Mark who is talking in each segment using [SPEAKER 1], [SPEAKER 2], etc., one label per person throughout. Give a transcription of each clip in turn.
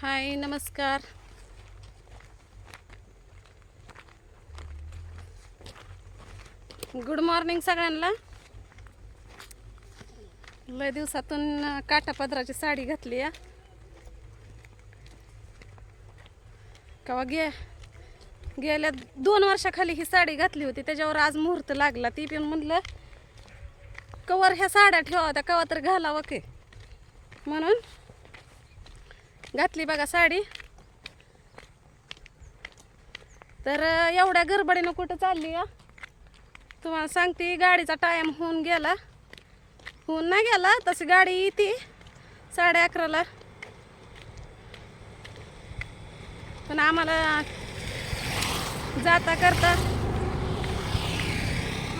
[SPEAKER 1] हाय नमस्कार. Good morning सगळ्यांना. लय दिवसातून काटापदराची साडी घातली या कवा गे गेल्या दोन वर्षाखाली ही साडी घातली होती त्याच्यावर आज मुहूर्त लागला ती पण म्हणलं कवर ह्या साड्या ठेवा त्या कवा तर घालावं की. म्हणून घातली बघा साडी. तर एवढ्या गडबडीनं कुठं चालली या तुम्हाला सांगते गाडीचा टाईम होऊन गेला. होऊन नाही गेला तशी गाडी येते. साडे अकराला. पण आम्हाला जाता करता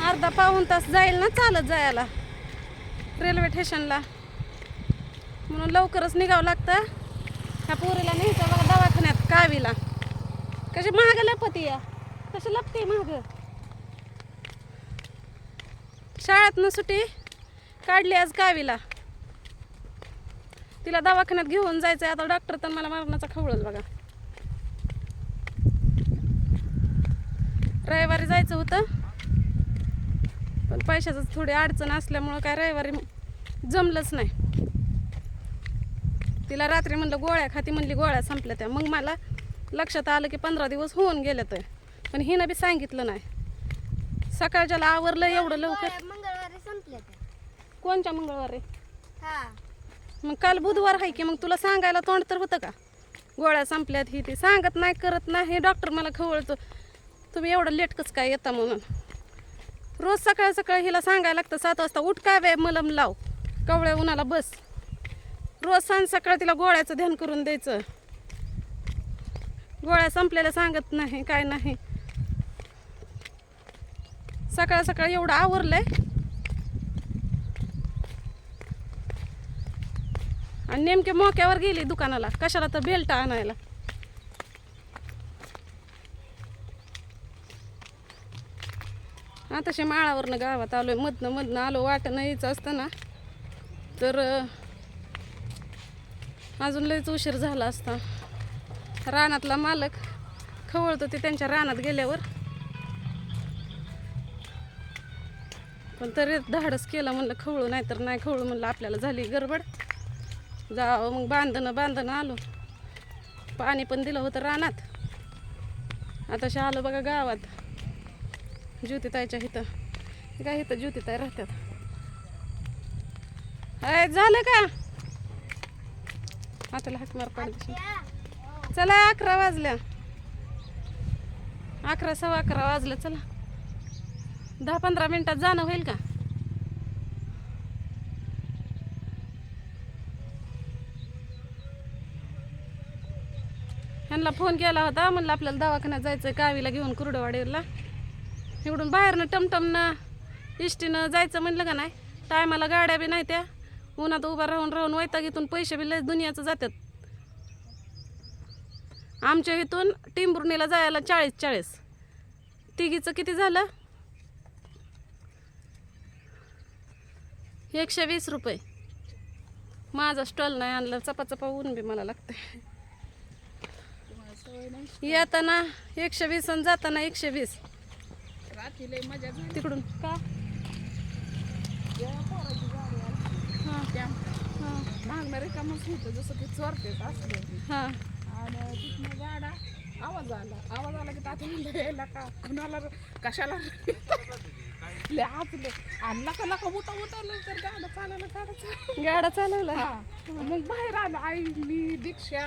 [SPEAKER 1] अर्धा पाऊण तास जाईल ना चालत जायला. रेल्वे स्टेशनला म्हणून लवकरच निघावं लागतं. ह्या पोरीला न्यायचं बघा दवाखान्यात कावीला. कशी महाग लपती या. कशी लपते महाग. शाळेतनं सुट्टी काढली आज कावीला. तिला दवाखान्यात घेऊन जायचं आता डॉक्टर तर मला मरणाचा खवळच बघा. रविवारी जायचं होतं. पण पैशाचं थोडी अडचण असल्यामुळं काय रविवारी जमलंच नाही. तिला रात्री म्हणलं गोळ्या खाती म्हणली गोळ्या संपल्या त्या. मग मला लक्षात आलं की पंधरा दिवस होऊन गेले तर पण हिनं बी सांगितलं नाही. सकाळच्याला आवरलं एवढं लवकर.
[SPEAKER 2] मंगळवारी संपल्या त्या.
[SPEAKER 1] कोणच्या मंगळवारी?
[SPEAKER 2] हा.
[SPEAKER 1] मग काल बुधवार आहे की मग तुला सांगायला तोंड तर होतं का? गोळ्या संपल्यात ही ती. सांगत नाही करत नाही. डॉक्टर मला खवळतो. तुम्ही एवढं लेट कसं काय येता म्हणून? रोज सकाळ सकाळ हिला सांगायला लागतं सात वाजता उठ काय वे मलम लाव. कवळ्या उन्हाला बस. रोज सांग सकाळ तिला गोळ्याचं ध्यान करून द्यायचं. गोळ्या संपलेल्या सांगत नाही काय नाही. सकाळ सकाळ एवढं आवरलंय. आणि नेमके मोक्यावर गेली दुकानाला कशाला तर बेल्ट आणायला. आताशे माळावरनं गावात आलोय मधनं मधनं आलो वाटणं यायचं असतं ना तर अजून लयच उशीर झाला असता. रानातला मालक खवळतो ते त्यांच्या रानात गेल्यावर. पण तरी धाडस केलं म्हणलं खवळू नाही तर नाही खवळू म्हणलं आपल्याला झाली गडबड. जावं मग बांधणं बांधणं आलो. पाणी पण दिलं होतं रानात. आता आताशी आलो बघा गावात. ज्योतिताईच्या इथं. हे काय इथं ज्योतिताई राहतात? अय झालं का? आताला हाक मार पाडते चला अकरा वाजल्या. अकरा सव्वा अकरा वाजलं चला. दहा पंधरा मिनिटात जाणं होईल का? ह्यांना फोन केला होता म्हणलं आपल्याला दवाखान्यात जायचं गावीला घेऊन कुरडवाडीला. इकडून बाहेरनं टमटमनं इष्टीनं जायचं म्हणलं का नाही? टायमाला गाड्या बी नाही त्या. उन्हात उभा राहून राहून वैतागीतून पैसे बी लय दुनियाचं जातात. आमच्या इथून टिंबुर्णीला जायला चाळीस चाळीस. तिघीचं किती झालं? एकशे वीस रुपये. माझा स्टॉल नाही आणला चपा चपा ऊन बी मला लागते येताना एकशे वीस आणि जाताना एकशे वीस.
[SPEAKER 3] मजा
[SPEAKER 1] तिकडून का?
[SPEAKER 3] गाडी मागणारे कामच होतं जसं की चोरतेच असलं.
[SPEAKER 1] हां.
[SPEAKER 3] आणि तिथनं गाडा आवाज आला. आवाज आला की तात्या म्हणलं यायला का कुणाला कशाला लय हसले. आणि लका लका उठा उठवलं तर गाडा चालायला काढायचं
[SPEAKER 1] गाडा चालवला?
[SPEAKER 3] हा. मग बाहेर आलं आई मी दीक्षा.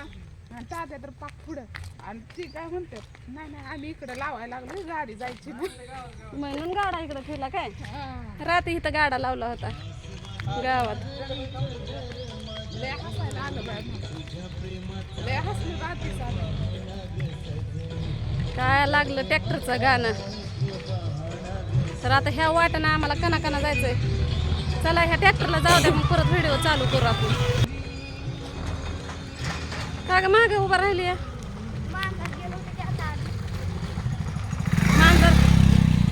[SPEAKER 3] आणि तात्या तर पाक पुढं. आणि ती काय म्हणतात नाही नाही आम्ही इकडं लावायला लागलो गाडी जायची
[SPEAKER 1] म्हणून गाडा इकडे ठेवला काय. रात्री इथं गाडा लावला होता. गावात. काय लागलं ट्रॅक्टरचं गाणं? तर आता ह्या वाटेनं आम्हाला कना जायचंय. चला ह्या ट्रॅक्टरला जाऊ द्या मग परत व्हिडिओ चालू करू आपण. का ग मागे उभा राहिली
[SPEAKER 2] गेलो
[SPEAKER 1] मांजर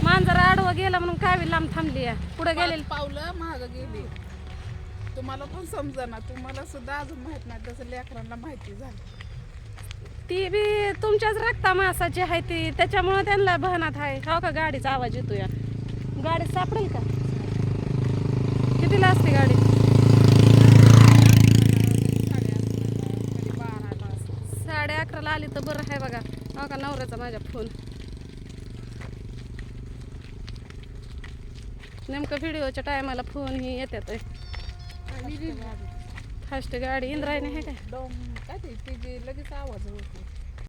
[SPEAKER 1] मांजर आडवं गेलं म्हणून कावी लांब थांबली पुढे गेलेली
[SPEAKER 3] पावलं महाग गेली. तुम्हाला पण समजा ना तुम्हाला सुद्धा अजून माहीत नाही तसं लेकरांना माहिती झाली.
[SPEAKER 1] ती बी तुमच्याच रक्ता मासाची आहे ती त्याच्यामुळं त्यांना भानात आहे. हो का गाडीचा आवाज येतो या. गाडी सापडेल का? कितीला असते गाडी?
[SPEAKER 3] कधी बाराला असं.
[SPEAKER 1] साडे अकराला आली तर बरं आहे बघा. हो का नवऱ्याचा माझ्या फोन. नेमकं व्हिडिओच्या टायमाला फोन ही येतात फास्ट गाडी इंद्रायणी आहे काय?
[SPEAKER 3] काय ते लगेच आवाज होतो.